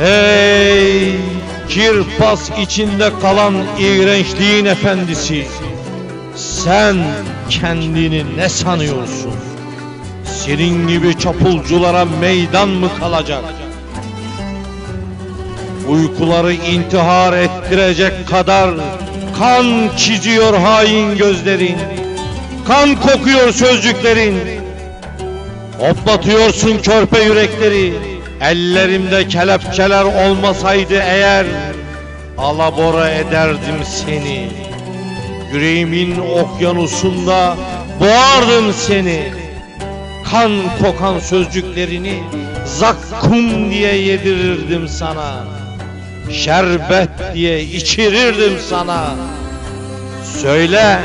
Ey kirpas içinde kalan iğrençliğin efendisi Sen kendini ne sanıyorsun? Senin gibi çapulculara meydan mı kalacak? Uykuları intihar ettirecek kadar kan çiziyor hain gözlerin Kan kokuyor sözcüklerin Hoplatıyorsun körpe yürekleri Ellerimde kelepçeler olmasaydı eğer Alabora ederdim seni. Yüreğimin okyanusunda boğardım seni. Kan kokan sözcüklerini zakkum diye yedirirdim sana. Şerbet diye içirirdim sana. Söyle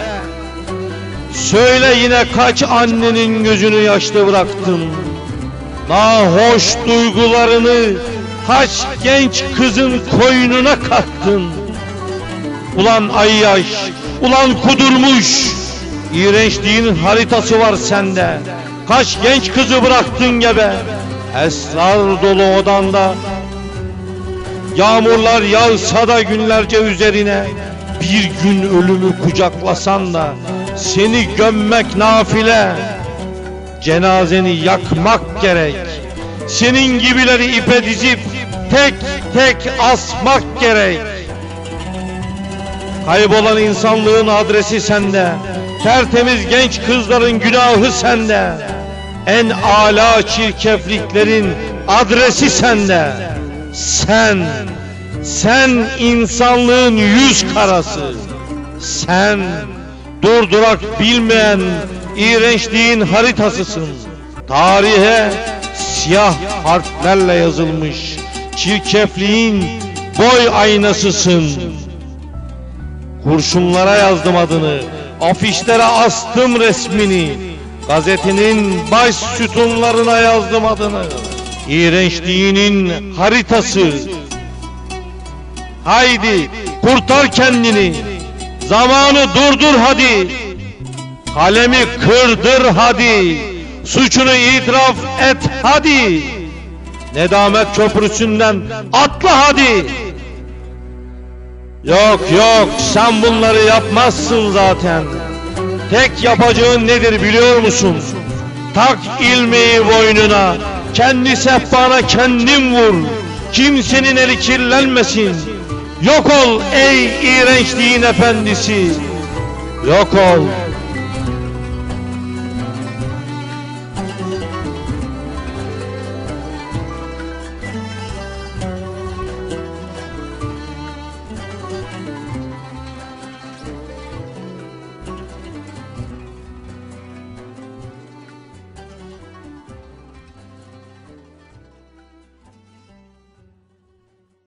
Söyle yine kaç annenin gözünü yaşlı bıraktım Nahoş duygularını kaç genç kızın koynuna kattın. Ulan ayyaş, ulan kudurmuş. İğrençliğin haritası var sende. Kaç genç kızı bıraktın gebe? Esrar dolu odanda. Yağmurlar yağsa da günlerce üzerine Bir gün ölümü kucaklasan da Seni gömmek nafile Cenazeni yakmak gerek. Senin gibileri ipe dizip Tek tek asmak gerek. Kaybolan insanlığın adresi sende. Tertemiz genç kızların günahı sende. En ala çirkefliklerin adresi sende. Sen Sen insanlığın yüz karası. Sen Durdurak bilmeyen iğrençliğin haritasısın. Tarihe siyah harflerle yazılmış Çirkefliğin boy aynasısın. Kurşunlara yazdım adını Afişlere astım resmini. Gazetenin baş sütunlarına yazdım adını. İğrençliğinin haritası. Haydi kurtar kendini. Zamanı durdur hadi Kalemi kırdır hadi Suçunu itiraf et hadi. Nedamet köprüsünden atla hadi. Yok yok sen bunları yapmazsın zaten. Tek yapacağın nedir biliyor musun? Tak ilmeği boynuna Kendi sehpana kendin vur. Kimsenin eli kirlenmesin. Yok ol ey iğrençliğin efendisi. Yok ol